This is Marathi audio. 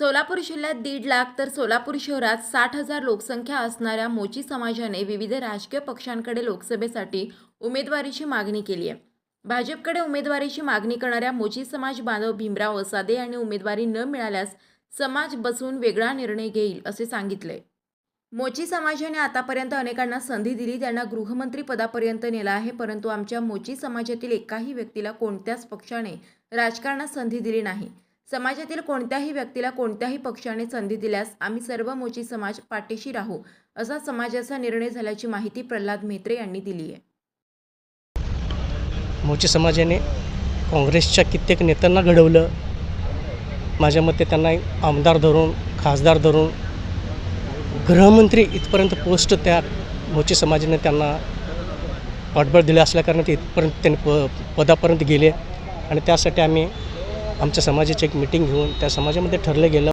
सोलापूर जिल्ह्यात दीड लाख तर सोलापूर शहरात साठ हजार लोकसंख्या असणाऱ्या मोची समाजाने विविध राजकीय पक्षांकडे लोकसभेसाठी उमेदवारीची मागणी केली आहे. भाजपकडे उमेदवारीची मागणी करणाऱ्या मोची समाज बांधव भीमराव असादे यांनी उमेदवारी न मिळाल्यास समाज बसून वेगळा निर्णय घेईल असे सांगितले. मोची समाजाने आतापर्यंत अनेकांना संधी दिली त्यांना गृहमंत्री पदापर्यंत नेला आहे परंतु आमच्या मोची समाजातील एकाही व्यक्तीला कोणत्याच पक्षाने राजकारणात संधी दिली नाही. समाजातील कोणत्याही व्यक्तीला कोणत्याही पक्षाने संधी दिल्यास आम्ही सर्व मोची समाज पाठीशी राहू असा समाजाचा निर्णय झाल्याची माहिती प्रल्हाद म्हेत्रे यांनी दिली आहे. मोची समाजाने काँग्रेसच्या कित्येक नेत्यांना घडवलं. माझ्या मते त्यांना आमदार धरून खासदार धरून गृहमंत्री इथपर्यंत पोस्ट त्या मोची समाजाने त्यांना पाठबळ दिलं असल्याकारणाने ते इथपर्यंत त्यांनी प पदापर्यंत गेले. आणि त्यासाठी आम्ही आमच्या समाजाची एक मिटिंग घेऊन त्या समाजामध्ये ठरलं गेलं.